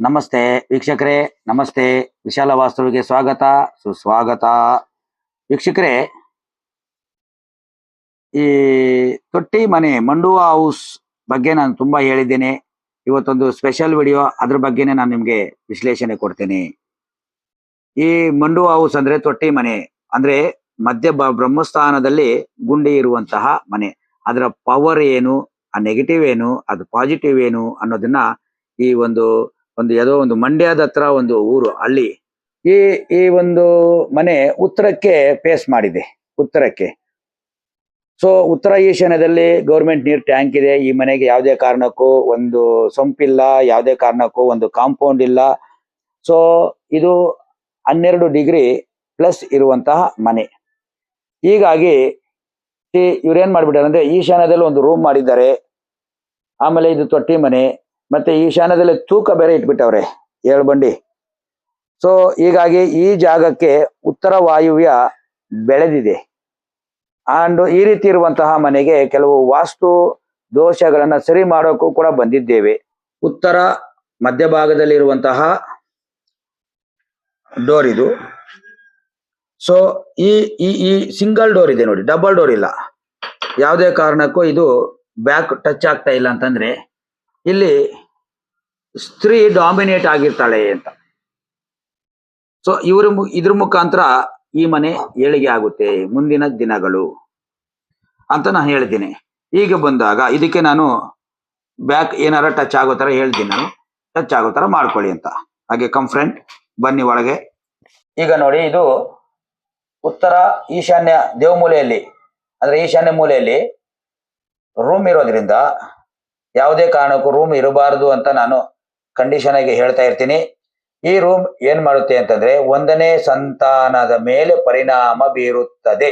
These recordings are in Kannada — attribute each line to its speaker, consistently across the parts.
Speaker 1: ನಮಸ್ತೆ ವೀಕ್ಷಕರೇ, ನಮಸ್ತೆ. ವಿಶಾಲ ವಾಸ್ತುವಿಗೆ ಸ್ವಾಗತ, ಸುಸ್ವಾಗತ. ವೀಕ್ಷಕರೇ, ಈ ತೊಟ್ಟಿ ಮನೆ ಮಂಡುವ ಹೌಸ್ ಬಗ್ಗೆ ನಾನು ತುಂಬಾ ಹೇಳಿದ್ದೇನೆ. ಇವತ್ತೊಂದು ಸ್ಪೆಷಲ್ ವಿಡಿಯೋ, ಅದ್ರ ಬಗ್ಗೆನೇ ನಾನು ನಿಮ್ಗೆ ವಿಶ್ಲೇಷಣೆ ಕೊಡ್ತೇನೆ. ಈ ಮಂಡುವ ಹೌಸ್ ಅಂದ್ರೆ ತೊಟ್ಟಿ ಮನೆ, ಅಂದ್ರೆ ಮಧ್ಯ ಬ್ರಹ್ಮಸ್ಥಾನದಲ್ಲಿ ಗುಂಡಿ ಇರುವಂತಹ ಮನೆ. ಅದರ ಪವರ್ ಏನು, ಆ ನೆಗೆಟಿವ್ ಏನು, ಅದು ಪಾಸಿಟಿವ್ ಏನು ಅನ್ನೋದನ್ನ ಈ ಒಂದು ಒಂದು ಯಾವುದೋ ಒಂದು ಮಂಡ್ಯದ ಹತ್ರ ಒಂದು ಊರು, ಹಳ್ಳಿ. ಈ ಈ ಒಂದು ಮನೆ ಉತ್ತರಕ್ಕೆ ಫೇಸ್ ಮಾಡಿದೆ, ಉತ್ತರಕ್ಕೆ. ಸೊ ಉತ್ತರ ಈಶಾನ್ಯದಲ್ಲಿ ಗೌರ್ಮೆಂಟ್ ನೀರ್ ಟ್ಯಾಂಕ್ ಇದೆ. ಈ ಮನೆಗೆ ಯಾವುದೇ ಕಾರಣಕ್ಕೂ ಒಂದು ಸೊಂಪಿಲ್ಲ, ಯಾವುದೇ ಕಾರಣಕ್ಕೂ ಒಂದು ಕಾಂಪೌಂಡ್ ಇಲ್ಲ. ಸೊ ಇದು ಹನ್ನೆರಡು ಡಿಗ್ರಿ ಪ್ಲಸ್ ಇರುವಂತಹ ಮನೆ. ಹೀಗಾಗಿ ಇವ್ರೇನ್ ಮಾಡ್ಬಿಟ್ಟಾರೆ ಅಂದ್ರೆ ಈಶಾನ್ಯದಲ್ಲಿ ಒಂದು ರೂಮ್ ಮಾಡಿದ್ದಾರೆ. ಆಮೇಲೆ ಇದು ತೊಟ್ಟಿ ಮನೆ ಮತ್ತೆ ಈಶಾನ್ಯದಲ್ಲಿ ತೂಕ ಬೇರೆ ಇಟ್ಬಿಟ್ಟವ್ರೆ, ಏಳು ಬಂಡಿ. ಸೊ ಹೀಗಾಗಿ ಈ ಜಾಗಕ್ಕೆ ಉತ್ತರ ವಾಯುವ್ಯ ಬೆಳೆದಿದೆ. ಅಂಡ್ ಈ ರೀತಿ ಇರುವಂತಹ ಮನೆಗೆ ಕೆಲವು ವಾಸ್ತು ದೋಷಗಳನ್ನ ಸರಿ ಮಾಡೋಕ್ಕೂ ಕೂಡ ಬಂದಿದ್ದೇವೆ. ಉತ್ತರ ಮಧ್ಯಭಾಗದಲ್ಲಿರುವಂತಹ ಡೋರ್ ಇದು. ಸೊ ಈ ಈ ಈ ಸಿಂಗಲ್ ಡೋರ್ ಇದೆ ನೋಡಿ ಡಬಲ್ ಡೋರ್ ಇಲ್ಲ. ಯಾವುದೇ ಕಾರಣಕ್ಕೂ ಇದು ಬ್ಯಾಕ್ ಟಚ್ ಆಗ್ತಾ ಇಲ್ಲ ಅಂತಂದ್ರೆ ಇಲ್ಲಿ ಸ್ತ್ರೀ ಡಾಮಿನೇಟ್ ಆಗಿರ್ತಾಳೆ ಅಂತ. ಸೊ ಇವ್ರ ಇದ್ರ ಮುಖಾಂತರ ಈ ಮನೆ ಏಳಿಗೆ ಆಗುತ್ತೆ, ಮುಂದಿನ ದಿನಗಳು ಅಂತ ನಾನು ಹೇಳ್ತೀನಿ. ಈಗ ಬಂದಾಗ ಇದಕ್ಕೆ ನಾನು ಬ್ಯಾಕ್ ಏನಾರ ಟಚ್ ಆಗೋ ತರ ಹೇಳ್ತೀನಿ ನಾನು. ಟಚ್ ಆಗೋ ತರ ಮಾಡ್ಕೊಳ್ಳಿ ಅಂತ. ಹಾಗೆ ಕಮ್ ಫ್ರೆಂಡ್ ಬನ್ನಿ ಒಳಗೆ. ಈಗ ನೋಡಿ, ಇದು ಉತ್ತರ ಈಶಾನ್ಯ ದೇವಮೂಲೆಯಲ್ಲಿ, ಅಂದ್ರೆ ಈಶಾನ್ಯ ಮೂಲೆಯಲ್ಲಿ ರೂಮ್ ಇರೋದ್ರಿಂದ ಯಾವುದೇ ಕಾರಣಕ್ಕೂ ರೂಮ್ ಇರಬಾರದು ಅಂತ ನಾನು ಕಂಡೀಷನ್ ಆಗಿ ಹೇಳ್ತಾ ಇರ್ತೀನಿ. ಈ ರೂಮ್ ಏನ್ ಮಾಡುತ್ತೆ ಅಂತಂದ್ರೆ ಒಂದನೇ ಸಂತಾನದ ಮೇಲೆ ಪರಿಣಾಮ ಬೀರುತ್ತದೆ.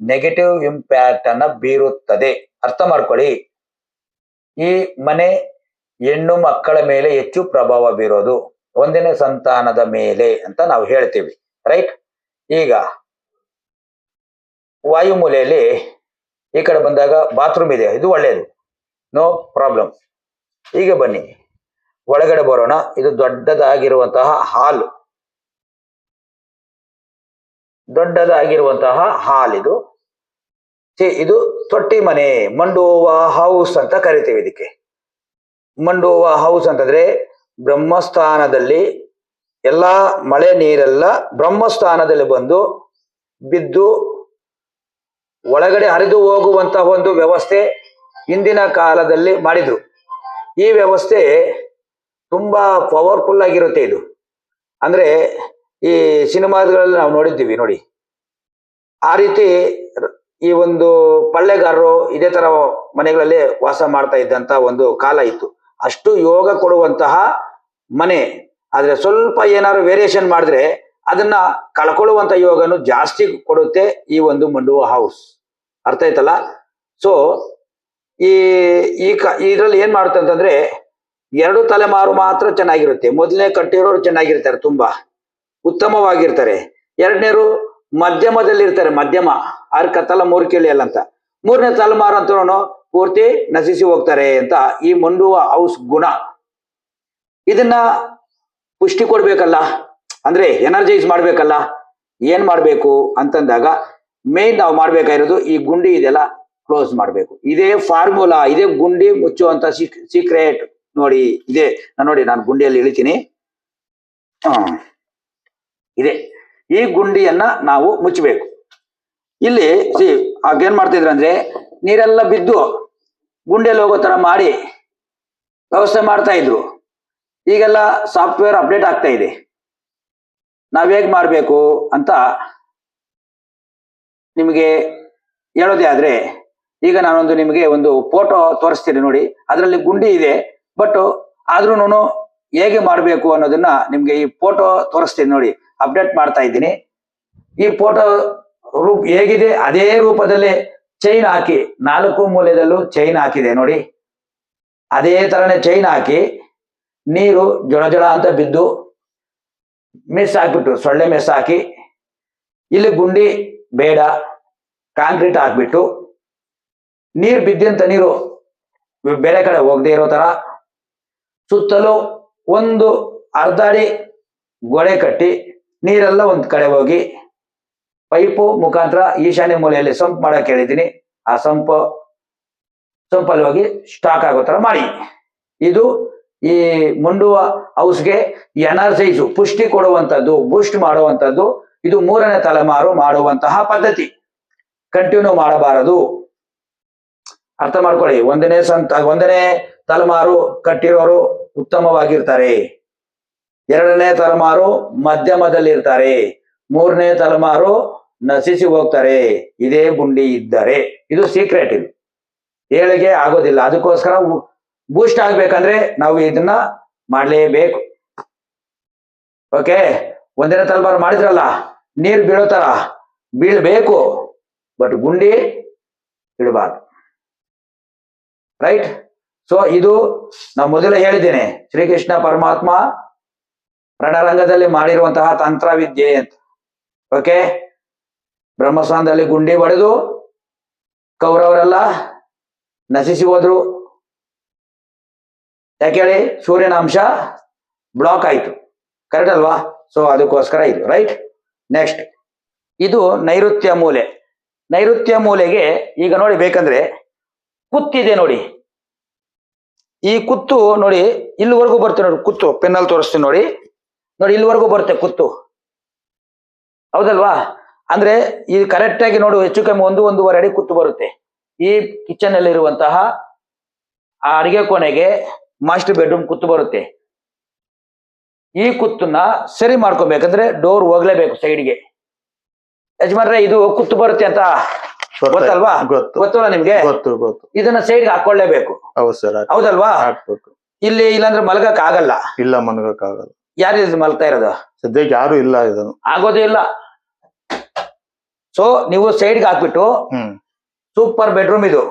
Speaker 1: ನೆಗೆಟಿವ್ ಇಂಪ್ಯಾಕ್ಟ್ ಅನ್ನ ಬೀರುತ್ತದೆ. ಅರ್ಥ ಮಾಡ್ಕೊಳ್ಳಿ. ಈ ಮನೆ ಹೆಣ್ಣು ಮಕ್ಕಳ ಮೇಲೆ ಹೆಚ್ಚು ಪ್ರಭಾವ ಬೀರೋದು ಒಂದನೇ ಸಂತಾನದ ಮೇಲೆ ಅಂತ ನಾವು ಹೇಳ್ತೀವಿ. ರೈಟ್ ಈಗ ವಾಯುಮೂಲೆಯಲ್ಲಿ ಈ ಕಡೆ ಬಂದಾಗ ಬಾತ್ರೂಮ್ ಇದೆ ಇದು ಒಳ್ಳೆಯದು ನೋ ಪ್ರಾಬ್ಲಮ್ ಈಗ ಬನ್ನಿ. ಒಳಗಡೆ ಬರೋಣ. ಇದು ದೊಡ್ಡದಾಗಿರುವಂತಹ ಹಾಲ್. ದೊಡ್ಡದಾಗಿರುವಂತಹ ಹಾಲ್ ಇದು. ಇದು ತೊಟ್ಟಿ ಮನೆ. ಮಂಡೋವಾ ಹೌಸ್ ಅಂತ ಕರಿತೀವಿ ಇದಕ್ಕೆ. ಮಂಡೋವಾ ಹೌಸ್ ಅಂತಂದ್ರೆ ಬ್ರಹ್ಮಸ್ಥಾನದಲ್ಲಿ ಎಲ್ಲಾ ಮಳೆ ನೀರೆಲ್ಲ ಬ್ರಹ್ಮಸ್ಥಾನದಲ್ಲಿ ಬಂದು ಬಿದ್ದು ಒಳಗಡೆ ಹರಿದು ಹೋಗುವಂತಹ ಒಂದು ವ್ಯವಸ್ಥೆ ಹಿಂದಿನ ಕಾಲದಲ್ಲಿ ಮಾಡಿದ್ರು. ಈ ವ್ಯವಸ್ಥೆ ತುಂಬಾ ಪವರ್ಫುಲ್ ಆಗಿರುತ್ತೆ ಇದು. ಅಂದ್ರೆ ಈ ಸಿನಿಮಾಗಳಲ್ಲಿ ನಾವು ನೋಡಿದ್ದೀವಿ, ನೋಡಿ. ಆ ರೀತಿ ಈ ಒಂದು ಪಳ್ಳೆಗಾರರು ಇದೇ ತರ ಮನೆಗಳಲ್ಲಿ ವಾಸ ಮಾಡ್ತಾ ಇದ್ದಂತ ಒಂದು ಕಾಲ ಇತ್ತು. ಅಷ್ಟು ಯೋಗ ಕೊಡುವಂತಹ ಮನೆ. ಆದ್ರೆ ಸ್ವಲ್ಪ ಏನಾದ್ರು ವೇರಿಯೇಷನ್ ಮಾಡಿದ್ರೆ ಅದನ್ನ ಕಳ್ಕೊಳ್ಳುವಂತ ಯೋಗನು ಜಾಸ್ತಿ ಕೊಡುತ್ತೆ ಈ ಒಂದು ಮಂಡುವ ಹೌಸ್ ಅರ್ಥ ಆಯ್ತಲ್ಲ? ಸೊ ಈ ಇದ್ರಲ್ಲಿ ಏನ್ ಮಾಡುತ್ತೆ ಅಂತಂದ್ರೆ ಎರಡು ತಲೆಮಾರು ಮಾತ್ರ ಚೆನ್ನಾಗಿರುತ್ತೆ. ಮೊದಲನೇ ಕಟ್ಟಿರೋರು ಚೆನ್ನಾಗಿರ್ತಾರೆ ತುಂಬಾ. ಉತ್ತಮವಾಗಿರ್ತಾರೆ. ಎರಡನೇರು ಮಧ್ಯಮದಲ್ಲಿ ಇರ್ತಾರೆ ಮಧ್ಯಮ. ಆರ್ ಕತ್ತಲ ಮೂರು ಕೇಳಿ ಅಲ್ಲ ಅಂತ. ಮೂರನೇ ತಲೆಮಾರು ಅಂತ ಪೂರ್ತಿ ನಶಿಸಿ ಹೋಗ್ತಾರೆ ಅಂತ ಈ ಮಂಡುವ ಹೌಸ್ ಗುಣ. ಇದನ್ನ ಪುಷ್ಟಿ ಕೊಡ್ಬೇಕಲ್ಲ? ಅಂದ್ರೆ ಎನರ್ಜೈಸ್ ಮಾಡ್ಬೇಕಲ್ಲ? ಏನ್ ಮಾಡ್ಬೇಕು ಅಂತಂದಾಗ ಮೇನ್ ನಾವು ಮಾಡ್ಬೇಕಾಗಿರೋದು ಈ ಗುಂಡಿ ಇದೆಲ್ಲ ಕ್ಲೋಸ್ ಮಾಡ್ಬೇಕು. ಇದೇ ಫಾರ್ಮುಲಾ ಇದೇ ಗುಂಡಿ ಮುಚ್ಚುವಂತ ಸೀಕ್ರೆಟ್ ನೋಡಿ, ಇದೆ. ನಾನು ನೋಡಿ, ನಾನು ಗುಂಡಿಯಲ್ಲಿ ಇಳಿತೀನಿ. ಇದೆ. ಈ ಗುಂಡಿಯನ್ನ ನಾವು ಮುಚ್ಚಬೇಕು. ಇಲ್ಲಿ ಆಗೇನ್ ಮಾಡ್ತಿದ್ರು ಅಂದ್ರೆ, ನೀರೆಲ್ಲ ಬಿದ್ದು ಗುಂಡಿಯಲ್ಲಿ ಹೋಗೋ ತರ ಮಾಡಿ ವ್ಯವಸ್ಥೆ ಮಾಡ್ತಾ ಇದ್ರು. ಈಗೆಲ್ಲ ಸಾಫ್ಟ್ವೇರ್ ಅಪ್ಡೇಟ್ ಆಗ್ತಾ ಇದೆ. ನಾವ್ ಹೇಗ್ ಮಾಡ್ಬೇಕು ಅಂತ ನಿಮಗೆ ಹೇಳೋದೇ ಆದ್ರೆ, ಈಗ ನಾನೊಂದು ನಿಮಗೆ ಒಂದು ಫೋಟೋ ತೋರಿಸ್ತೀನಿ ನೋಡಿ. ಅದರಲ್ಲಿ ಗುಂಡಿ ಇದೆ. ಬಟ್ ಆದ್ರೂ ಹೇಗೆ ಮಾಡಬೇಕು ಅನ್ನೋದನ್ನ ನಿಮ್ಗೆ ಈ ಫೋಟೋ ತೋರಿಸ್ತೀನಿ ನೋಡಿ. ಅಪ್ಡೇಟ್ ಮಾಡ್ತಾ ಇದ್ದೀನಿ. ಈ ಫೋಟೋ ರೂಪ್ ಹೇಗಿದೆ? ಅದೇ ರೂಪದಲ್ಲಿ ಚೈನ್ ಹಾಕಿ. ನಾಲ್ಕು ಮೂಲೆಯಲ್ಲೂ ಚೈನ್ ಹಾಕಿದೆ ನೋಡಿ. ಅದೇ ತರನೇ ಚೈನ್ ಹಾಕಿ. ನೀರು ಜೊಳ ಜೊಳ ಅಂತ ಬಿದ್ದು ಮಿಸ್ ಹಾಕ್ಬಿಟ್ಟು, ಸೊಳ್ಳೆ ಮಿಸ್ ಹಾಕಿ. ಇಲ್ಲಿ ಗುಂಡಿ, ಬೇಡ, ಕಾಂಕ್ರೀಟ್ ಹಾಕ್ಬಿಟ್ಟು. ನೀರು ಬಿದ್ದಂತ ನೀರು ಬೇರೆ ಕಡೆ ಹೋಗದೆ ಇರೋ ತರ. ಸುತ್ತಲೂ ಒಂದು ಅರ್ಧ ಅಡಿ ಗೋಡೆ ಕಟ್ಟಿ ನೀರೆಲ್ಲ ಒಂದ್ ಕಡೆ ಹೋಗಿ ಪೈಪು ಮುಖಾಂತರ ಈಶಾನ್ಯ ಮೂಲೆಯಲ್ಲಿ ಸಂಪ್ ಮಾಡಕ್ ಹೇಳಿದ್ದೀನಿ. ಆ ಸಂಪ್, ಸಂಪಲ್ಲಿ ಹೋಗಿ ಸ್ಟಾಕ್ ಆಗೋ ತರ ಮಾಡಿ. ಇದು ಈ ಮುಂಡುವ ಹೌಸ್ಗೆ ಎನರ್ಜೈಸು ಪುಷ್ಟಿ ಕೊಡುವಂತದ್ದು ಬೂಸ್ಟ್ ಮಾಡುವಂತದ್ದು ಇದು ಮೂರನೇ ತಲೆಮಾರು ಮಾಡುವಂತಹ ಪದ್ಧತಿ. ಕಂಟಿನ್ಯೂ ಮಾಡಬಾರದು. ಅರ್ಥ ಮಾಡ್ಕೊಳ್ಳಿ. ಒಂದನೇ ಸಂತ, ಒಂದನೇ ತಲೆಮಾರು ಕಟ್ಟಿರೋರು ಉತ್ತಮವಾಗಿರ್ತಾರೆ. ಎರಡನೇ ತಲೆಮಾರು ಮಧ್ಯಮದಲ್ಲಿ ಇರ್ತಾರೆ ಮೂರನೇ ತಲೆಮಾರು ನಶಿಸಿ ಹೋಗ್ತಾರೆ. ಇದೇ ಗುಂಡಿ ಇದ್ದರೆ. ಇದು ಸೀಕ್ರೆಟ್ ಇದು. ಏಳಿಗೆ ಆಗೋದಿಲ್ಲ. ಅದಕ್ಕೋಸ್ಕರ ಬೂಸ್ಟ್ ಆಗ್ಬೇಕಂದ್ರೆ ನಾವು ಇದನ್ನ ಮಾಡಲೇಬೇಕು. ಓಕೆ? ಒಂದನೇ ತಲೆಮಾರು ಮಾಡಿದ್ರಲ್ಲ, ನೀರು ಬೀಳೋ ತರ. ಬೀಳ್ಬೇಕು. ಬಟ್ ಗುಂಡಿ ಇಡಬಾರ್ದು. ರೈಟ್ ಸೊ ಇದು ನಾ ಮೊದಲೇ ಹೇಳಿದ್ದೇನೆ, ಶ್ರೀಕೃಷ್ಣ ಪರಮಾತ್ಮ ರಣರಂಗದಲ್ಲಿ ಮಾಡಿರುವಂತಹ ತಂತ್ರವಿದ್ಯೆ ಅಂತ. ಓಕೆ ಬ್ರಹ್ಮಸ್ಥಾನದಲ್ಲಿ ಗುಂಡಿ ಹೊಡೆದು ಕೌರವರೆಲ್ಲ ನಶಿಸಿ ಹೋದ್ರು. ಯಾಕೇಳಿ ಸೂರ್ಯನ ಅಂಶ ಬ್ಲಾಕ್ ಆಯ್ತು. ಕರೆಕ್ಟ್ ಅಲ್ವಾ? ಸೊ ಅದಕ್ಕೋಸ್ಕರ ಇದು ರೈಟ್ ನೆಕ್ಸ್ಟ್ ಇದು ನೈಋತ್ಯ ಮೂಲೆ. ನೈಋತ್ಯ ಮೂಲೆಗೆ ಈಗ ನೋಡಿ ಬೇಕಂದ್ರೆ ಕುತ್ತಿದೆ ನೋಡಿ. ಈ ಕುತ್ತು ನೋಡಿ ಇಲ್ಲಿವರೆಗೂ ಬರುತ್ತೆ ನೋಡಿ ಕುತ್ತು, ಪೆನ್ನಲ್ಲಿ ತೋರಿಸ್ತೀನಿ ನೋಡಿ. ನೋಡಿ ಇಲ್ಲಿವರೆಗೂ ಬರುತ್ತೆ ಕುತ್ತು. ಹೌದಲ್ವಾ? ಅಂದ್ರೆ ಈ ಕರೆಕ್ಟ್ ಆಗಿ ನೋಡು, ಹೆಚ್ಚು ಕಮ್ಮಿ ಒಂದು, ಒಂದೂವರೆ ಅಡಿ ಕುತ್ತು ಬರುತ್ತೆ. ಈ ಕಿಚನ್ ಅಲ್ಲಿ ಇರುವಂತಹ ಆ ಅಡಿಗೆ ಕೋಣೆಗೆ ಮಾಸ್ಟರ್ ಬೆಡ್ರೂಮ್ ಕುತ್ತು ಬರುತ್ತೆ. ಈ ಕುತ್ತನ್ನ ಸರಿ ಮಾಡ್ಕೊಬೇಕಂದ್ರೆ ಡೋರ್ ಹೋಗ್ಲೇಬೇಕು ಸೈಡ್ಗೆ ಯಜಮಾನ್ರೆ, ಇದು ಕುತ್ತು ಬರುತ್ತೆ ಅಂತ. ಗೊತ್ತಲ್ವಾ?
Speaker 2: ಗೊತ್ತು.
Speaker 1: ಗೊತ್ತಲ್ಲ ನಿಮ್ಗೆ?
Speaker 2: ಗೊತ್ತು ಗೊತ್ತು.
Speaker 1: ಇದನ್ನ ಸೈಡ್ಗೆ ಹಾಕೊಳ್ಳೇಬೇಕು
Speaker 2: ಹೌದು ಸರ್
Speaker 1: ಹೌದಲ್ವಾ?
Speaker 2: ಹಾಕ್ಬೇಕು.
Speaker 1: ಇಲ್ಲಿ ಇಲ್ಲಾಂದ್ರೆ ಮಲಗಕ್ ಆಗಲ್ಲ
Speaker 2: ಇಲ್ಲ ಮನ್ಗಕ್ಕಾಗಲ್ಲ
Speaker 1: ಯಾರು ಇದು ಮಲ್ತಾ ಇರೋದು?
Speaker 2: ಸದ್ಯಕ್ಕೆ ಯಾರು ಇಲ್ಲ ಇದನ್ನು.
Speaker 1: ಆಗೋದೇ ಇಲ್ಲ. ಸೊ ನೀವು ಸೈಡ್ಗೆ ಹಾಕ್ಬಿಟ್ಟು ಸೂಪರ್ ಬೆಡ್ರೂಮ್ ಇದು.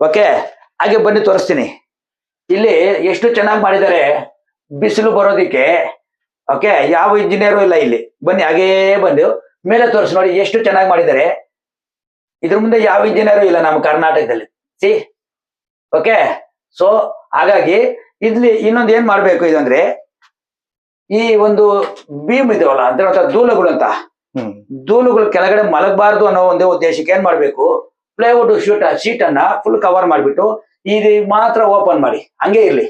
Speaker 1: ಓಕೆ ಹಾಗೆ ಬನ್ನಿ ತೋರಿಸ್ತೀನಿ. ಇಲ್ಲಿ ಎಷ್ಟು ಚೆನ್ನಾಗಿ ಮಾಡಿದ್ದಾರೆ ಬಿಸಿಲು ಬರೋದಿಕ್ಕೆ. ಓಕೆ ಯಾವ ಇಂಜಿನಿಯರು ಇಲ್ಲ ಇಲ್ಲಿ. ಬನ್ನಿ ಹಾಗೇ ಬಂದು. ಮೇಲೆ ತೋರಿಸಿ ನೋಡಿ ಎಷ್ಟು ಚೆನ್ನಾಗಿ ಮಾಡಿದ್ದಾರೆ. ಇದ್ರ ಮುಂದೆ ಯಾವ ಇಂಜಿನಿಯರು ಇಲ್ಲ ನಮ್ಮ ಕರ್ನಾಟಕದಲ್ಲಿ. ಸಿ ಓಕೆ ಸೊ ಹಾಗಾಗಿ ಇಲ್ಲಿ ಇನ್ನೊಂದು ಏನ್ ಮಾಡ್ಬೇಕು ಇದಂದ್ರೆ ಈ ಒಂದು ಬೀಮ್ ಇದೆವಲ್ಲ ಅಂದ್ರೆ ದೂಲಗಳು ಅಂತ.
Speaker 2: ಹ್ಮ್.
Speaker 1: ಧೂಳುಗಳು ಕೆಳಗಡೆ ಮಲಗಬಾರ್ದು ಅನ್ನೋ ಒಂದೇ ಉದ್ದೇಶಕ್ಕೆ ಏನ್ ಮಾಡ್ಬೇಕು ಪ್ಲೈವುಡ್ ಶೀಟ್ ಶೀಟ್ ಅನ್ನ ಫುಲ್ ಕವರ್ ಮಾಡ್ಬಿಟ್ಟು ಇದು ಮಾತ್ರ ಓಪನ್ ಮಾಡಿ. ಹಂಗೆ ಇರ್ಲಿ.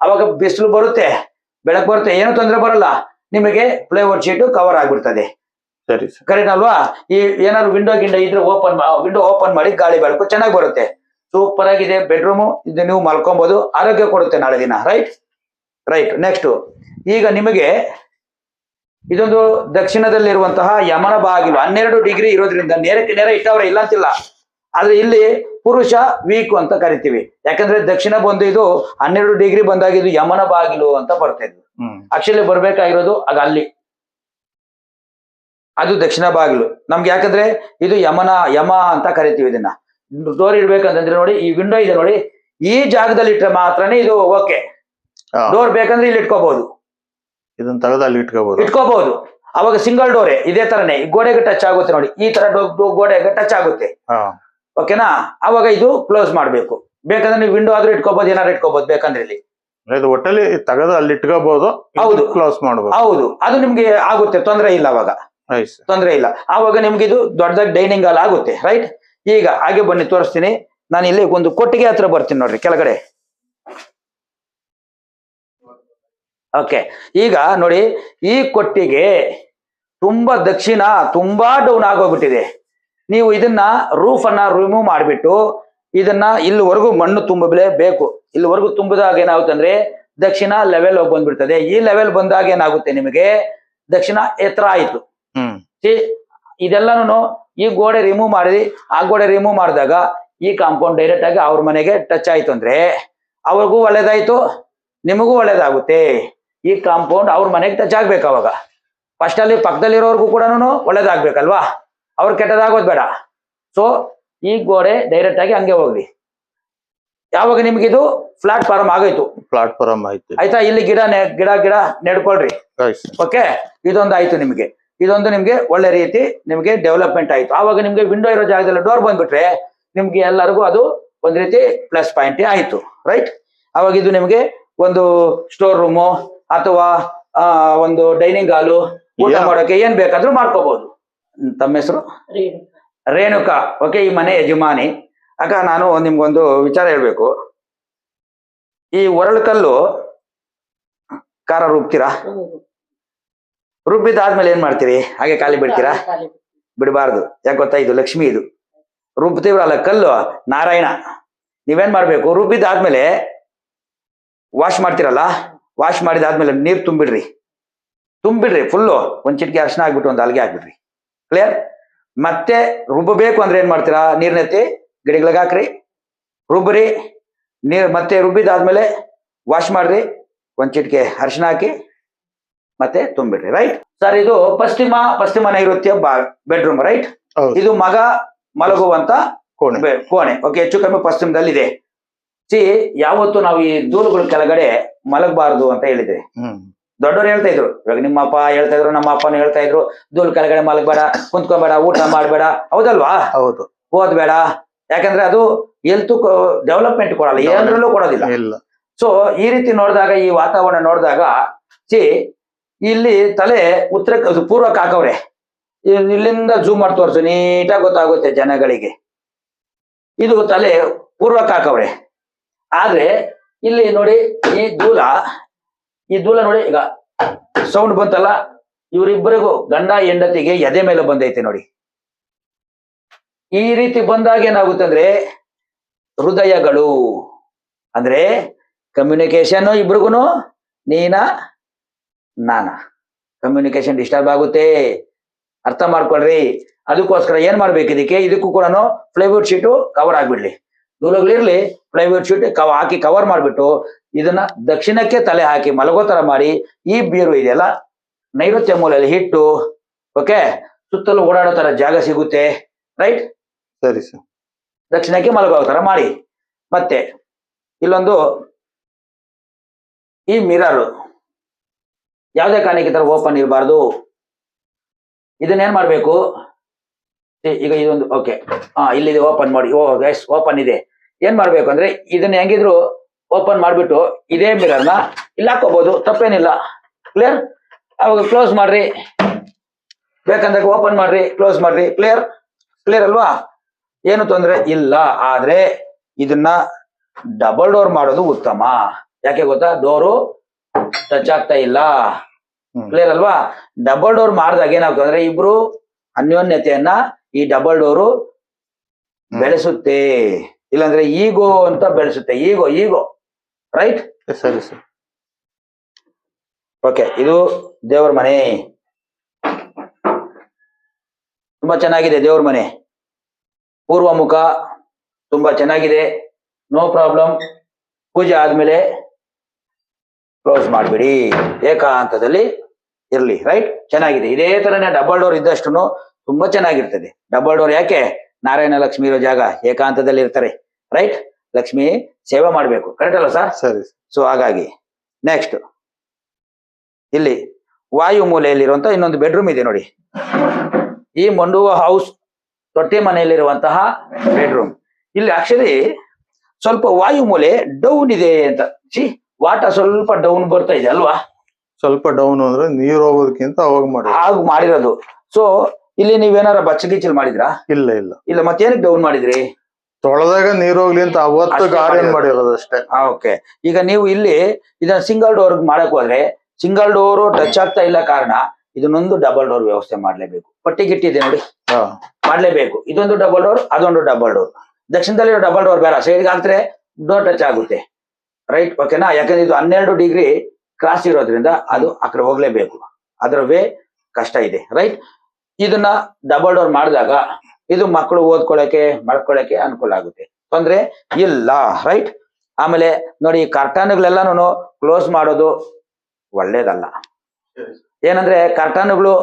Speaker 1: ಅವಾಗ ಬಿಸಿಲು ಬರುತ್ತೆ ಬೆಳಕು ಬರುತ್ತೆ ಏನು ತೊಂದರೆ ಬರಲ್ಲ. ನಿಮಗೆ ಪ್ಲೈವುಡ್ ಶೀಟ್ ಕವರ್ ಆಗ್ಬಿಡ್ತದೆ.
Speaker 2: ಸರಿ ಸರ್.
Speaker 1: ಕರೆಕ್ಟ್ ಅಲ್ವಾ ಈ ಏನಾದ್ರು ವಿಂಡೋ ಗಿಂಡೋ ಇದ್ರೆ ಓಪನ್ ವಿಂಡೋ ಓಪನ್ ಮಾಡಿ ಗಾಳಿ ಬೆಳಕು ಚೆನ್ನಾಗಿ ಬರುತ್ತೆ. ಸೂಪರ್ ಆಗಿದೆ ಬೆಡ್ರೂಮು ಇದು ನೀವು ಮಲ್ಕೊಬಹುದು ಆರೋಗ್ಯ ಕೊಡುತ್ತೆ ನಾಳೆ ದಿನ ರೈಟ್ ರೈಟ್ ನೆಕ್ಸ್ಟ್ ಈಗ ನಿಮಗೆ ಇದೊಂದು ದಕ್ಷಿಣದಲ್ಲಿರುವಂತಹ ಯಮನ ಬಾಗಿಲು ಹನ್ನೆರಡು ಡಿಗ್ರಿ ಇರೋದ್ರಿಂದ ನೇರಕ್ಕೆ ನೇರ ಇಟ್ಟವ್ರೆ ಇಲ್ಲ ಅಂತಿಲ್ಲ. ಆದ್ರೆ ಇಲ್ಲಿ ಪುರುಷ ವೀಕು ಅಂತ ಕರಿತೀವಿ. ಯಾಕಂದ್ರೆ ದಕ್ಷಿಣ ಬಂದು ಇದು ಹನ್ನೆರಡು ಡಿಗ್ರಿ ಬಂದಾಗ ಇದು ಯಮನ ಬಾಗಿಲು ಅಂತ ಬರ್ತಾ ಇದ್ವಿ. ಆಕ್ಚುಲಿ ಬರ್ಬೇಕಾಗಿರೋದು ಆಗ ಅಲ್ಲಿ. ಅದು ದಕ್ಷಿಣ ಬಾಗಿಲು. ನಮ್ಗೆ ಯಾಕಂದ್ರೆ ಇದು ಯಮನ ಯಮ ಅಂತ ಕರಿತೀವಿ ಇದನ್ನ. ಡೋರ್ ಇಡ್ಬೇಕಂತಂದ್ರೆ ನೋಡಿ ಈ ವಿಂಡೋ ಇದೆ ನೋಡಿ ಈ ಜಾಗದಲ್ಲಿ ಇಟ್ಟರೆ ಮಾತ್ರನೇ ಇದು ಓಕೆ ಡೋರ್ ಬೇಕಂದ್ರೆ ಇಲ್ಲಿ ಇಟ್ಕೋಬಹುದು.
Speaker 2: ಇದನ್ನ ತೆಗೆದು ಅಲ್ಲಿ ಇಟ್ಕೋಬಹುದು.
Speaker 1: ಇಟ್ಕೋಬಹುದು. ಅವಾಗ ಸಿಂಗಲ್ ಡೋರೆ ಇದೇ ತರನೇ. ಈ ಗೋಡೆಗೆ ಟಚ್ ಆಗುತ್ತೆ ನೋಡಿ ಈ ತರ ಗೋಡೆಗೆ ಟಚ್ ಆಗುತ್ತೆ. ಓಕೆನಾ ಅವಾಗ ಇದು ಕ್ಲೋಸ್ ಮಾಡ್ಬೇಕು. ಬೇಕಂದ್ರೆ ನೀವು ವಿಂಡೋ ಆದ್ರೂ ಇಟ್ಕೋಬಹುದು ಏನಾದ್ರು ಇಟ್ಕೋಬಹುದು ಬೇಕಂದ್ರೆ ಇಲ್ಲಿ.
Speaker 2: ಇದು ಒಟ್ಟಲ್ಲಿ ತೆಗೆದು ಅಲ್ಲಿ ಇಟ್ಕೋಬಹುದು
Speaker 1: ಹೌದು.
Speaker 2: ಕ್ಲೋಸ್ ಮಾಡಬಹುದು
Speaker 1: ಹೌದು. ಅದು ನಿಮ್ಗೆ ಆಗುತ್ತೆ ತೊಂದರೆ ಇಲ್ಲ ಅವಾಗ. ತೊಂದರೆ ಇಲ್ಲ. ಆವಾಗ ನಿಮ್ಗೆ ಇದು ದೊಡ್ಡದಾಗಿ ಡೈನಿಂಗ್ ಹಾಲ್ ಆಗುತ್ತೆ ರೈಟ್ ಈಗ ಹಾಗೆ ಬನ್ನಿ, ತೋರಿಸ್ತೀನಿ. ನಾನು ಇಲ್ಲಿ ಒಂದು ಕೊಟ್ಟಿಗೆ ಹತ್ರ ಬರ್ತೀನಿ ನೋಡ್ರಿ, ಕೆಳಗಡೆ. ಓಕೆ ಈಗ ನೋಡಿ, ಈ ಕೊಟ್ಟಿಗೆ ತುಂಬಾ ದಕ್ಷಿಣ, ತುಂಬಾ ಡೌನ್ ಆಗೋಗ್ಬಿಟ್ಟಿದೆ. ನೀವು ಇದನ್ನ ರೂಫ್ ಅನ್ನ ರಿಮೂವ್ ಮಾಡಿಬಿಟ್ಟು ಇದನ್ನ ಇಲ್ಲಿವರೆಗೂ ಮಣ್ಣು ತುಂಬಲೇಬೇಕು ಇಲ್ಲಿವರೆಗೂ ತುಂಬಿದಾಗ ಏನಾಗುತ್ತೆ ಅಂದ್ರೆ ದಕ್ಷಿಣ ಲೆವೆಲ್ ಹೋಗಿ ಬಂದ್ಬಿಡ್ತದೆ. ಈ ಲೆವೆಲ್ ಬಂದಾಗ ಏನಾಗುತ್ತೆ ನಿಮಗೆ? ದಕ್ಷಿಣ ಎತ್ತರ ಆಯ್ತು. See, ಇದೆಲ್ಲಾನು ಈ ಗೋಡೆ ರಿಮೂವ್ ಮಾಡಿದ್ವಿ ಆ ಗೋಡೆ ರಿಮೂವ್ ಮಾಡಿದಾಗ ಈ ಕಾಂಪೌಂಡ್ ಡೈರೆಕ್ಟ್ ಆಗಿ ಅವ್ರ ಮನೆಗೆ ಟಚ್ ಆಯ್ತು ಅಂದ್ರೆ ಅವ್ರಿಗೂ ಒಳ್ಳೇದಾಯ್ತು ನಿಮಗೂ ಒಳ್ಳೇದಾಗುತ್ತೆ. ಈ ಕಾಂಪೌಂಡ್ ಅವ್ರ ಮನೆಗೆ ಟಚ್ ಆಗ್ಬೇಕು ಅವಾಗ. ಫಸ್ಟ್ ಅಲ್ಲಿ ಪಕ್ಕದಲ್ಲಿರೋರ್ಗೂ ಕೂಡ ಒಳ್ಳೇದಾಗ್ಬೇಕಲ್ವಾ? ಅವ್ರು ಕೆಟ್ಟದಾಗೋದ್ ಬೇಡ. ಸೊ ಈ ಗೋಡೆ ಡೈರೆಕ್ಟ್ ಆಗಿ ಹಂಗೆ ಹೋಗ್ಲಿ. ಯಾವಾಗ ನಿಮ್ಗಿದು? ಪ್ಲಾಟ್ಫಾರ್ಮ್ ಆಗೋಯ್ತು.
Speaker 2: ಪ್ಲಾಟ್ಫಾರ್ಮ್ ಆಯ್ತು.
Speaker 1: ಆಯ್ತಾ? ಇಲ್ಲಿ ಗಿಡ ಗಿಡ ಗಿಡ ನೆಡ್ಕೊಳ್ರಿ. ಓಕೆ ಇದೊಂದು ಆಯ್ತು ನಿಮಗೆ. ಇದೊಂದು ನಿಮ್ಗೆ ಒಳ್ಳೆ ರೀತಿ ನಿಮ್ಗೆ ಡೆವಲಪ್ಮೆಂಟ್ ಆಯ್ತು. ಆವಾಗ ನಿಮ್ಗೆ ವಿಂಡೋ ಇರೋ ಜಾಗದಲ್ಲಿ ಡೋರ್ ಬಂದ್ಬಿಟ್ರೆ ನಿಮ್ಗೆ ಎಲ್ಲರಿಗೂ ಅದು ಒಂದ್ ರೀತಿ ಪ್ಲಸ್ ಪಾಯಿಂಟ್ ಆಯ್ತು ರೈಟ್ ಅವಾಗ ಇದು ನಿಮ್ಗೆ ಒಂದು ಸ್ಟೋರ್ ರೂಮು ಅಥವಾ ಆ, ಒಂದು ಡೈನಿಂಗ್ ಹಾಲು ಊಟ ಮಾಡೋಕೆ ಏನ್ ಬೇಕಾದ್ರೂ ಮಾಡ್ಕೋಬಹುದು ತಮ್ಮ ಹೆಸರು? ರೇಣುಕಾ. ಓಕೆ ಈ ಮನೆ ಯಜಮಾನಿ. ಅಕ್ಕ ನಾನು ನಿಮ್ಗೊಂದು ವಿಚಾರ ಹೇಳ್ಬೇಕು. ಈ ಒರಳು ಕಲ್ಲು ಖಾರ ರುಬ್ತೀರಾ ರುಬ್ಬಿದಾದ್ಮೇಲೆ ಏನ್ ಮಾಡ್ತೀರಿ? ಹಾಗೆ ಖಾಲಿ ಬಿಡ್ತೀರಾ? ಬಿಡಬಾರ್ದು. ಯಾಕೆ ಗೊತ್ತಾ? ಇದು ಲಕ್ಷ್ಮಿ ಇದು. ರುಬ್ತೀವ್ರಲ್ಲ ಕಲ್ಲು? ನಾರಾಯಣ. ನೀವೇನ್ ಮಾಡ್ಬೇಕು? ರುಬ್ಬಿದಾದ್ಮೇಲೆ ವಾಶ್ ಮಾಡ್ತೀರಲ್ಲ? ವಾಶ್ ಮಾಡಿದಾದ್ಮೇಲೆ ನೀರ್ ತುಂಬಿಡ್ರಿ. ತುಂಬಿಡ್ರಿ ಫುಲ್ಲು ಒಂದ್ ಚಿಟಿಕೆ ಅರ್ಶನ ಹಾಕ್ಬಿಟ್ಟು ಒಂದು ಅಲ್ಗೆ ಹಾಕ್ಬಿಡ್ರಿ. ಕ್ಲಿಯರ್ ಮತ್ತೆ ರುಬ್ಬಬೇಕು ಅಂದ್ರೆ ಏನ್ ಮಾಡ್ತೀರಾ? ನೀರ್ನೆತ್ತಿ ಗಿಡಗಳಿಗೆ ಹಾಕ್ರಿ. ರುಬ್ಬ್ರಿ. ನೀರ್ ಮತ್ತೆ ರುಬ್ಬಿದಾದ್ಮೇಲೆ ವಾಶ್ ಮಾಡ್ರಿ. ಒಂದ್ ಚಿಟಿಕೆ ಅರ್ಶನ ಹಾಕಿ ಮತ್ತೆ ತುಂಬಿಡ್ರಿ ರೈಟ್ ಸರ್ ಇದು ಪಶ್ಚಿಮ ಪಶ್ಚಿಮ ನೈಋತ್ಯ ಬೆಡ್ರೂಮ್ ರೈಟ್ ಇದು ಮಗ ಮಲಗುವಂತ
Speaker 2: ಕೋಣೆ.
Speaker 1: ಕೋಣೆ. ಓಕೆ ಹೆಚ್ಚು ಕಮ್ಮಿ ಪಶ್ಚಿಮದಲ್ಲಿ ಇದೆ ಸಿ ಯಾವತ್ತು ನಾವು ಈ ದೂರುಗಳ ಕೆಳಗಡೆ ಮಲಗಬಾರದು ಅಂತ ಹೇಳಿದ್ರಿ. ದೊಡ್ಡವರು ಹೇಳ್ತಾ ಇದ್ರು ಇವಾಗ ನಿಮ್ಮ ಅಪ್ಪ ಹೇಳ್ತಾ ಇದ್ರು ನಮ್ಮ ಅಪ್ಪನ ಹೇಳ್ತಾ ಇದ್ರು ಧೂಳು ಕೆಳಗಡೆ ಮಲಗಬೇಡ ಕುಂತ್ಕೊಬೇಡ ಊಟ ಮಾಡಬೇಡ. ಹೌದಲ್ವಾ?
Speaker 2: ಹೌದು.
Speaker 1: ಓದ್ಬೇಡ. ಯಾಕಂದ್ರೆ ಅದು ಎಲ್ತು ಡೆವಲಪ್ಮೆಂಟ್ ಕೊಡಲ್ಲ ಏನರಲ್ಲೂ ಕೊಡೋದಿಲ್ಲ. ಸೊ ಈ ರೀತಿ ನೋಡಿದಾಗ ಈ ವಾತಾವರಣ ನೋಡಿದಾಗ ಸಿ ಇಲ್ಲಿ ತಲೆ ಉತ್ತರ ಪೂರ್ವ ಪೂರ್ವಕ್ಕೆ ಹಾಕವ್ರೆ ಇಲ್ಲಿಂದ ಜೂಮ್ ಮಾಡಿ ತೋರ್ಸು, ನೀಟಾಗಿ ಗೊತ್ತಾಗುತ್ತೆ ಜನಗಳಿಗೆ. ಇದು ತಲೆ ಪೂರ್ವಕ್ಕೆ ಹಾಕವ್ರೆ ಆದ್ರೆ, ಇಲ್ಲಿ ನೋಡಿ ಈ ದೂಲ ಈ ದೂಲ ನೋಡಿ, ಈಗ ಸೌಂಡ್ ಬಂತಲ್ಲ, ಇವರಿಬ್ಬರಿಗೂ ಗಂಡ ಹೆಂಡತಿಗೆ ಎದೆ ಮೇಲೆ ಬಂದೈತೆ ನೋಡಿ. ಈ ರೀತಿ ಬಂದಾಗ ಏನಾಗುತ್ತೆ ಅಂದ್ರೆ, ಹೃದಯಗಳು. ಅಂದ್ರೆ ಕಮ್ಯುನಿಕೇಶನ್ ಇಬ್ರಿಗೂ ನೀನ ನಾನ. ಕಮ್ಯುನಿಕೇಶನ್ ಡಿಸ್ಟರ್ಬ್ ಆಗುತ್ತೆ. ಅರ್ಥ ಮಾಡ್ಕೊಳ್ರಿ. ಅದಕ್ಕೋಸ್ಕರ ಏನ್ ಮಾಡ್ಬೇಕು ಇದಕ್ಕೆ? ಇದಕ್ಕೂ ಕೂಡ ಫ್ಲೈವುಡ್ ಶೀಟು ಕವರ್ ಆಗ್ಬಿಡ್ಲಿ. ಇರಲಿ ಪ್ಲೈವುಡ್ ಶೀಟ್ ಕವ ಹಾಕಿ ಕವರ್ ಮಾಡಿಬಿಟ್ಟು ಇದನ್ನ ದಕ್ಷಿಣಕ್ಕೆ ತಲೆ ಹಾಕಿ ಮಲಗೋ ತರ ಮಾಡಿ ಈ ಬೀರು ಇದೆಯಲ್ಲ ನೈಋತ್ಯ ಮೂಲೆಯಲ್ಲಿ ಹಿಟ್ಟು ಓಕೆ ಸುತ್ತಲೂ ಓಡಾಡೋ ತರ ಜಾಗ ಸಿಗುತ್ತೆ. ರೈಟ್
Speaker 2: ಸರಿ ಸರ್.
Speaker 1: ದಕ್ಷಿಣಕ್ಕೆ ಮಲಗೋ ತರ ಮಾಡಿ. ಮತ್ತೆ ಇಲ್ಲೊಂದು ಈ ಮಿರರ್ ಯಾವುದೇ ಕಾರಣಕ್ಕೆ ತರ ಓಪನ್ ಇರಬಾರ್ದು. ಇದನ್ನೇನ್ ಮಾಡ್ಬೇಕು? ಈಗ ಇದೊಂದು ಓಕೆ ಹಾ ಇಲ್ಲಿದೆ ಓಪನ್ ಮಾಡಿ, ಓ ಎಸ್ ಓಪನ್ ಇದೆ. ಏನ್ ಮಾಡ್ಬೇಕು ಅಂದ್ರೆ, ಇದನ್ನ ಹೆಂಗಿದ್ರು ಓಪನ್ ಮಾಡ್ಬಿಟ್ಟು ಇದೇ ಮಿರರ್ನ ಇಲ್ಲಿ ಹಾಕೋಬಹುದು ತಪ್ಪೇನಿಲ್ಲ. ಕ್ಲಿಯರ್ ಅವಾಗ ಕ್ಲೋಸ್ ಮಾಡ್ರಿ. ಬೇಕಂದ್ರೆ ಓಪನ್ ಮಾಡ್ರಿ ಕ್ಲೋಸ್ ಮಾಡ್ರಿ. ಕ್ಲಿಯರ್ ಕ್ಲಿಯರ್ ಅಲ್ವಾ? ಏನು ತೊಂದರೆ ಇಲ್ಲ, ಆದ್ರೆ ಇದನ್ನ ಡಬಲ್ ಡೋರ್ ಮಾಡೋದು ಉತ್ತಮ. ಯಾಕೆ ಗೊತ್ತಾ? ಡೋರು ಟಚ್ ಆಗ್ತಾ ಇಲ್ಲ. ಕ್ಲಿಯರ್ ಅಲ್ವಾ? ಡಬಲ್ ಡೋರ್ ಮಾಡಿದಾಗ ಏನಾಗ್ತದೆ ಅಂದ್ರೆ ಇಬ್ರು ಅನ್ಯೋನ್ಯತೆಯನ್ನ ಈ ಡಬಲ್ ಡೋರು ಬೆಳೆಸುತ್ತೆ. ಇಲ್ಲಾಂದ್ರೆ ಈಗೋ ಅಂತ ಬೆಳೆಸುತ್ತೆ. ಈಗೋ ಈಗೋ ರೈಟ್
Speaker 2: ಸರಿ ಸರ್
Speaker 1: ಓಕೆ ಇದು ದೇವ್ರ ಮನೆ. ತುಂಬಾ ಚೆನ್ನಾಗಿದೆ ದೇವ್ರ ಮನೆ. ಪೂರ್ವ ಮುಖ ತುಂಬಾ ಚೆನ್ನಾಗಿದೆ. ನೋ ಪ್ರಾಬ್ಲಮ್ ಪೂಜೆ ಆದ್ಮೇಲೆ ಕ್ಲೋಸ್ ಮಾಡಿಬಿಡಿ. ಏಕಾಂತದಲ್ಲಿ ಇರ್ಲಿ ರೈಟ್ ಚೆನ್ನಾಗಿದೆ. ಇದೇ ತರನೇ ಡಬಲ್ ಡೋರ್ ಇದ್ದಷ್ಟು ತುಂಬಾ ಚೆನ್ನಾಗಿರ್ತದೆ. ಡಬಲ್ ಡೋರ್ ಯಾಕೆ? ನಾರಾಯಣ ಲಕ್ಷ್ಮಿ ಇರೋ ಜಾಗ ಏಕಾಂತದಲ್ಲಿ ಇರ್ತಾರೆ ರೈಟ್ ಲಕ್ಷ್ಮಿ ಸೇವೆ ಮಾಡಬೇಕು. ಕರೆಕ್ಟ್ ಅಲ್ಲ ಸರ್
Speaker 2: ಸರಿ.
Speaker 1: ಸೊ ಹಾಗಾಗಿ ನೆಕ್ಸ್ಟ್ ಇಲ್ಲಿ ವಾಯು ಮೂಲೆಯಲ್ಲಿರುವಂತ ಇನ್ನೊಂದು ಬೆಡ್ರೂಮ್ ಇದೆ ನೋಡಿ. ಈ ಮಂಡುವ ಹೌಸ್ ತೊಟ್ಟಿ ಮನೆಯಲ್ಲಿರುವಂತಹ ಬೆಡ್ರೂಮ್ ಇಲ್ಲಿ ಆಕ್ಚುಲಿ ಸ್ವಲ್ಪ ವಾಯು ಮೂಲೆ ಡೌನ್ ಇದೆ ಅಂತ. ಸಿ ವಾಟರ್ ಸ್ವಲ್ಪ ಡೌನ್ ಬರ್ತಾ ಇದೆ ಅಲ್ವಾ?
Speaker 2: ಸ್ವಲ್ಪ ಡೌನ್ ಅಂದ್ರೆ ನೀರ್ ಹೋಗೋದಕ್ಕಿಂತ ಅವಾಗ ಮಾಡಿ
Speaker 1: ಆಗ ಮಾಡಿರೋದು. ಸೊ ಇಲ್ಲಿ ನೀವೇನಾರ ಬಚ್ಚಗಿಚ್ಚಲ್ ಮಾಡಿದ್ರಾ?
Speaker 2: ಇಲ್ಲ ಇಲ್ಲ.
Speaker 1: ಇಲ್ಲ ಮತ್ತೇನಕ್ಕೆ ಡೌನ್ ಮಾಡಿದ್ರಿ?
Speaker 2: ತೊಳೆದಾಗ ನೀರು ಹೋಗ್ಲಿ ಅಂತ ಅವತ್ತು ಗಾರ್ಡನ್
Speaker 1: ಮಾಡಿರೋದು.
Speaker 2: ಅಷ್ಟೇ
Speaker 1: ಓಕೆ ಈಗ ನೀವು ಇಲ್ಲಿ ಇದನ್ನ ಸಿಂಗಲ್ ಡೋರ್ ಮಾಡಕ್ ಹೋದ್ರೆ ಸಿಂಗಲ್ ಡೋರ್ ಟಚ್ ಆಗ್ತಾ ಇಲ್ಲ ಕಾರಣ ಇದನ್ನೊಂದು ಡಬಲ್ ಡೋರ್ ವ್ಯವಸ್ಥೆ ಮಾಡ್ಲೇಬೇಕು. ಪಟ್ಟಿ ಗಿಟ್ಟಿದೆ ನೋಡಿ.
Speaker 2: ಹಾ.
Speaker 1: ಮಾಡ್ಲೇಬೇಕು. ಇದೊಂದು ಡಬಲ್ ಡೋರ್ ಅದೊಂದು ಡಬಲ್ ಡೋರ್ ದಕ್ಷಿಣದಲ್ಲಿ ಡಬಲ್ ಡೋರ್ ಬೇಡ. ಸೈಡ್ಗೆ ಹಾಕ್ತಾರೆ ಡೋರ್ ಟಚ್ ಆಗುತ್ತೆ. ರೈಟ್ ಓಕೆನಾ ಯಾಕಂದ್ರೆ ಇದು ಹನ್ನೆರಡು ಡಿಗ್ರಿ ಕ್ರಾಸ್ ಇರೋದ್ರಿಂದ ಅದು ಆ ಕಡೆ ಹೋಗ್ಲೇಬೇಕು. ಅದರ ವೇ ಕಷ್ಟ ಇದೆ. ರೈಟ್ ಇದನ್ನ ಡಬಲ್ ಡೋರ್ ಮಾಡಿದಾಗ ಇದು ಮಕ್ಕಳು ಓದ್ಕೊಳಕ್ಕೆ, ಮಾಡ್ಕೊಳಕ್ಕೆ ಅನುಕೂಲ ಆಗುತ್ತೆ. ತೊಂದ್ರೆ ಇಲ್ಲ. ರೈಟ್ ಆಮೇಲೆ ನೋಡಿ ಕರ್ಟನ್ಗಳೆಲ್ಲಾನು ಕ್ಲೋಸ್ ಮಾಡೋದು ಒಳ್ಳೇದಲ್ಲ. ಏನಂದ್ರೆ ಕರ್ಟನ್ಗಳು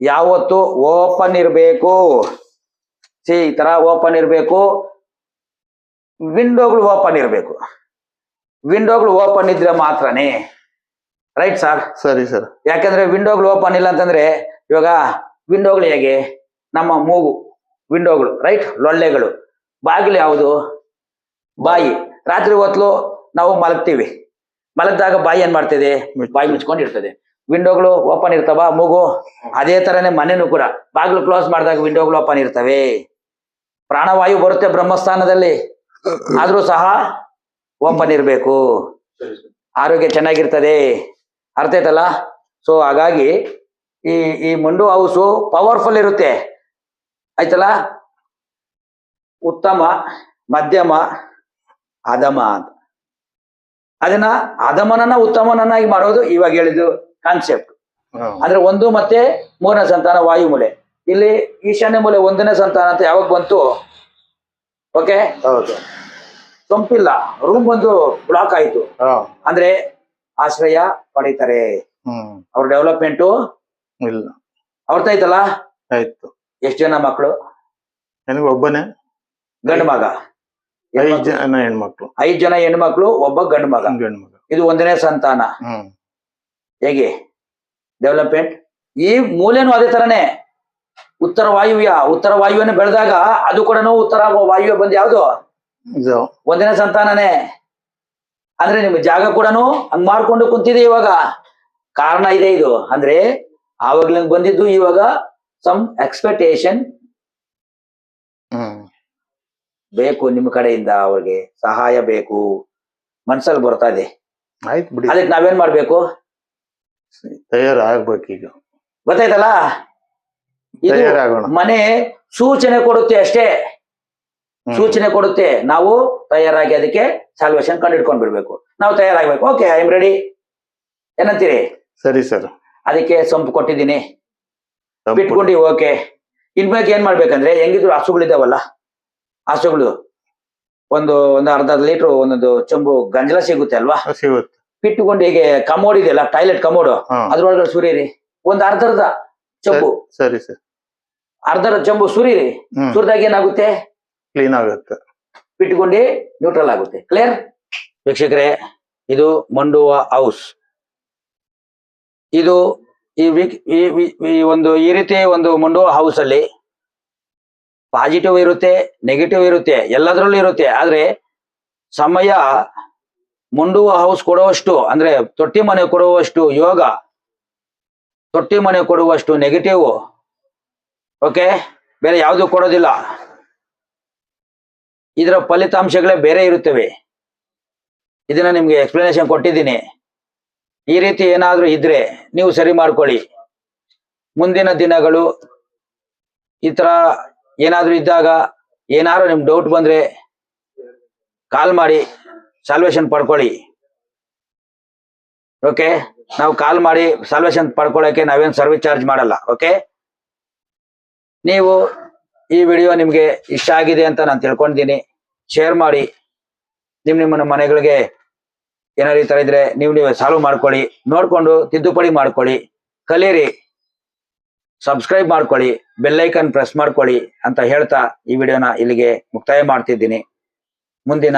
Speaker 1: ಯಾವತ್ತು ಓಪನ್ ಇರಬೇಕು. ಸಿ ಈ ತರ ಓಪನ್ ಇರಬೇಕು. ವಿಂಡೋಗಳು ಓಪನ್ ಇರಬೇಕು. ವಿಂಡೋಗಳು ಓಪನ್ ಇದ್ರೆ ಮಾತ್ರನೇ. ರೈಟ್ ಸರ್
Speaker 2: ಸರಿ ಸರ್
Speaker 1: ಯಾಕಂದ್ರೆ ವಿಂಡೋಗಳು ಓಪನ್ ಇಲ್ಲ ಅಂತಂದ್ರೆ ಇವಾಗ ವಿಂಡೋಗಳು ಹೇಗೆ? ನಮ್ಮ ಮೂಗು ವಿಂಡೋಗಳು ರೈಟ್ ಲೊಳ್ಳೆಗಳು. ಬಾಗಿಲು ಯಾವುದು? ಬಾಯಿ. ರಾತ್ರಿ ಹೊತ್ತು ನಾವು ಮಲಗ್ತೀವಿ. ಮಲಗ್ದಾಗ ಬಾಯಿ ಏನ್ ಮಾಡ್ತಿದೆ? ಬಾಯಿ ಮುಚ್ಕೊಂಡಿರ್ತದೆ. ವಿಂಡೋಗಳು ಓಪನ್ ಇರ್ತಾವ? ಮೂಗು? ಅದೇ ತರನೇ ಮನೆನೂ ಕೂಡ. ಬಾಗಿಲು ಕ್ಲೋಸ್ ಮಾಡಿದಾಗ ವಿಂಡೋಗಳು ಓಪನ್ ಇರ್ತವೆ. ಪ್ರಾಣವಾಯು ಬರುತ್ತೆ ಬ್ರಹ್ಮಸ್ಥಾನದಲ್ಲಿ. ಆದ್ರೂ ಸಹ ಓಪನ್ ಇರಬೇಕು ಆರೋಗ್ಯ ಚೆನ್ನಾಗಿರ್ತದೆ. ಅರ್ಥ ಆಯ್ತಲ್ಲ? ಸೊ ಹಾಗಾಗಿ ಈ ಈ ಮಂಡು ಹೌಸು ಪವರ್ಫುಲ್ ಇರುತ್ತೆ. ಆಯ್ತಲ್ಲ? ಉತ್ತಮ ಮಧ್ಯಮ ಅಧಮ ಅಂತ. ಅದನ್ನ ಅಧಮನನ್ನ ಉತ್ತಮನನ್ನಾಗಿ ಮಾಡೋದು ಇವಾಗ ಹೇಳಿದ್ದು ಕಾನ್ಸೆಪ್ಟ್. ಅಂದ್ರೆ ಒಂದು ಮತ್ತೆ ಮೂರನೇ ಸಂತಾನ ವಾಯುಮೂಲೆ. ಇಲ್ಲಿ ಈಶಾನ್ಯ ಮೂಲೆ ಒಂದನೇ ಸಂತಾನ ಅಂತ ಯಾವಾಗ ಬಂತು? ಓಕೆ
Speaker 2: ಹೌದು.
Speaker 1: ಸೊಂಪಿಲ್ಲ. ರೂಮ್ ಬಂದು ಬ್ಲಾಕ್ ಆಯ್ತು. ಅಂದ್ರೆ ಆಶ್ರಯ ಪಡೀತಾರೆ. ಅವ್ರ ಡೆವಲಪ್ಮೆಂಟ್
Speaker 2: ಇಲ್ಲ.
Speaker 1: ಅವ್ರತೈತಲ್ಲ
Speaker 2: ಆಯ್ತು.
Speaker 1: ಎಷ್ಟು ಜನ ಮಕ್ಕಳು
Speaker 2: ನನಗೆ ಒಬ್ಬನೇ.
Speaker 1: ಗಂಡು ಮಗ.
Speaker 2: ಐದು ಜನ ಹೆಣ್ಮಕ್ಳು.
Speaker 1: ಐದ್ ಜನ ಹೆಣ್ಮಕ್ಳು ಒಬ್ಬ ಗಂಡು ಮಗ.
Speaker 2: ಗಂಡು ಮಗ.
Speaker 1: ಇದು ಒಂದನೇ ಸಂತಾನ. ಹೇಗೆ? ಡೆವಲಪ್ಮೆಂಟ್ ಈ ಮೂಲೆನೂ ಅದೇ ತರನೇ. ಉತ್ತರ ವಾಯುವ್ಯ ಉತ್ತರ ವಾಯುವನ್ನು ಬೆಳೆದಾಗ ಅದು ಕೂಡ ಉತ್ತರ ವಾಯುವ್ಯ ಬಂದ್ ಯಾವ್ದು?
Speaker 2: ಇದು.
Speaker 1: ಒಂದನೇ ಸಂತಾನನೇ. ಅಂದ್ರೆ ನಿಮ್ ಜಾಗ ಕೂಡ ಹಂಗ್ ಮಾಡ್ಕೊಂಡು ಕುಂತಿದೆ ಇವಾಗ. ಕಾರಣ ಇದೆ ಇದು. ಅಂದ್ರೆ ಆವಾಗ್ಲಂಗ್ ಬಂದಿದ್ದು ಇವಾಗ ಸಮ್ ಎಕ್ಸ್ಪೆಕ್ಟೇಷನ್ ಬೇಕು ನಿಮ್ ಕಡೆಯಿಂದ ಅವ್ರಿಗೆ ಸಹಾಯ ಬೇಕು. ಮನ್ಸಲ್ಲಿ ಬರ್ತಾ ಇದೆ.
Speaker 2: ಆಯ್ತು ಬಿಡಿ.
Speaker 1: ಅದಕ್ಕೆ ನಾವೇನ್ ಮಾಡ್ಬೇಕು?
Speaker 2: ತಯಾರಾಗ್ಬೇಕೀಗ
Speaker 1: ಗೊತ್ತಾಯ್ತಲ್ಲ? ಇದು ಮನೆ ಸೂಚನೆ ಕೊಡುತ್ತೆ ಅಷ್ಟೇ. ಸೂಚನೆ ಕೊಡುತ್ತೆ. ನಾವು ತಯಾರಾಗಿ ಅದಕ್ಕೆ ಸಾಲ್ವೇಶನ್ ಕಂಡು ಹಿಡ್ಕೊಂಡ್ ಬಿಡ್ಬೇಕು. ನಾವು ತಯಾರಾಗ್ಬೇಕು. ಓಕೆ ಐ ಎಂ ರೆಡಿ ಏನಂತೀರಿ?
Speaker 2: ಸರಿ ಸರ್
Speaker 1: ಅದಕ್ಕೆ ಸೊಂಪು ಕೊಟ್ಟಿದ್ದೀನಿ. ಬಿಟ್ಕೊಂಡು ಓಕೆ ಇನ್ಬೇಕು ಏನ್ ಮಾಡ್ಬೇಕಂದ್ರೆ ಹೆಂಗಿದ್ರು ಹಸುಗಳಿದಾವಲ್ಲ ಹಸುಗಳು. ಒಂದು ಒಂದು ಅರ್ಧ ಲೀಟರ್ ಒಂದೊಂದು ಚಂಬು ಗಂಜಲ ಸಿಗುತ್ತೆ ಅಲ್ವಾ?
Speaker 2: ಸಿಗುತ್ತೆ.
Speaker 1: ಬಿಟ್ಟುಕೊಂಡು ಹೀಗೆ ಕಮೋಡ್ ಇದೆಯಲ್ಲ ಟಾಯ್ಲೆಟ್ ಕಮೋಡು ಅದ್ರೊಳಗಡೆ ಸುರಿರಿ ಒಂದ್ ಅರ್ಧರ್ಧ ಚಂಬು.
Speaker 2: ಸರಿ ಸರ್
Speaker 1: ಅರ್ಧರ ಚಂಬು ಸುರಿರಿ ಸುರಿದಾಗ ಏನಾಗುತ್ತೆ?
Speaker 2: ಕ್ಲೀನ್ ಆಗುತ್ತೆ.
Speaker 1: ಬಿಟ್ಕೊಂಡೆ ನ್ಯೂಟ್ರಲ್ ಆಗುತ್ತೆ. ಕ್ಲಿಯರ್ ವೀಕ್ಷಕರೇ, ಇದು ಮಂಡುವ ಹೌಸ್ ಇದು ಈ ಈ ಒಂದು, ಈ ರೀತಿ ಒಂದು ಮಂಡುವ ಹೌಸ್ ಅಲ್ಲಿ ಪಾಸಿಟಿವ್ ಇರುತ್ತೆ ನೆಗೆಟಿವ್ ಇರುತ್ತೆ, ಎಲ್ಲದರಲ್ಲೂ ಇರುತ್ತೆ. ಆದ್ರೆ ಸಮಯ ಮುಂಡುವ ಹೌಸ್ ಕೊಡುವಷ್ಟು, ಅಂದ್ರೆ ತೊಟ್ಟಿ ಮನೆ ಕೊಡುವಷ್ಟು ಯೋಗ, ತೊಟ್ಟಿ ಮನೆ ಕೊಡುವಷ್ಟು ನೆಗೆಟಿವ್ ಓಕೆ ಬೇರೆ ಯಾವುದು ಕೊಡೋದಿಲ್ಲ. ಇದರ ಫಲಿತಾಂಶಗಳೇ ಬೇರೆ ಇರುತ್ತವೆ. ಇದನ್ನ ನಿಮ್ಗೆ ಎಕ್ಸ್ಪ್ಲನೇಷನ್ ಕೊಟ್ಟಿದ್ದೀನಿ. ಈ ರೀತಿ ಏನಾದರೂ ಇದ್ರೆ ನೀವು ಸರಿ ಮಾಡ್ಕೊಳ್ಳಿ. ಮುಂದಿನ ದಿನಗಳು ಈ ತರ ಏನಾದ್ರೂ ಇದ್ದಾಗ ಏನಾದ್ರು ನಿಮ್ ಡೌಟ್ ಬಂದ್ರೆ ಕಾಲ್ ಮಾಡಿ ಸಾಲ್ವೇಷನ್ ಪಡ್ಕೊಳ್ಳಿ. ಓಕೆ ನಾವು ಕಾಲ್ ಮಾಡಿ ಸಾಲ್ವೇಷನ್ ಪಡ್ಕೊಳ್ಳೋಕೆ ನಾವೇನು ಸರ್ವಿಸ್ ಚಾರ್ಜ್ ಮಾಡಲ್ಲ. ಓಕೆ ನೀವು ಈ ವಿಡಿಯೋ ನಿಮ್ಗೆ ಇಷ್ಟ ಆಗಿದೆ ಅಂತ ನಾನು ತಿಳ್ಕೊಂಡಿದ್ದೀನಿ. ಶೇರ್ ಮಾಡಿ. ನಿಮ್ ನಿಮ್ಮ ಮನೆಗಳಿಗೆ ಏನಾದ್ರು ಈ ತರ ಇದ್ರೆ ನೀವು ನೀವು ಸಾಲ್ವ್ ಮಾಡ್ಕೊಳ್ಳಿ. ನೋಡ್ಕೊಂಡು ತಿದ್ದುಪಡಿ ಮಾಡ್ಕೊಳ್ಳಿ. ಕಲೀರಿ. ಸಬ್ಸ್ಕ್ರೈಬ್ ಮಾಡ್ಕೊಳ್ಳಿ. ಬೆಲ್ಲೈಕನ್ ಪ್ರೆಸ್ ಮಾಡ್ಕೊಳ್ಳಿ ಅಂತ ಹೇಳ್ತಾ ಈ ವಿಡಿಯೋನ ಇಲ್ಲಿಗೆ ಮುಕ್ತಾಯ ಮಾಡ್ತಿದ್ದೀನಿ. ಮುಂದಿನ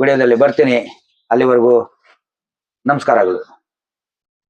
Speaker 1: ವಿಡಿಯೋದಲ್ಲಿ ಬರ್ತೀನಿ. ಅಲ್ಲಿವರೆಗೂ ನಮಸ್ಕಾರಗಳು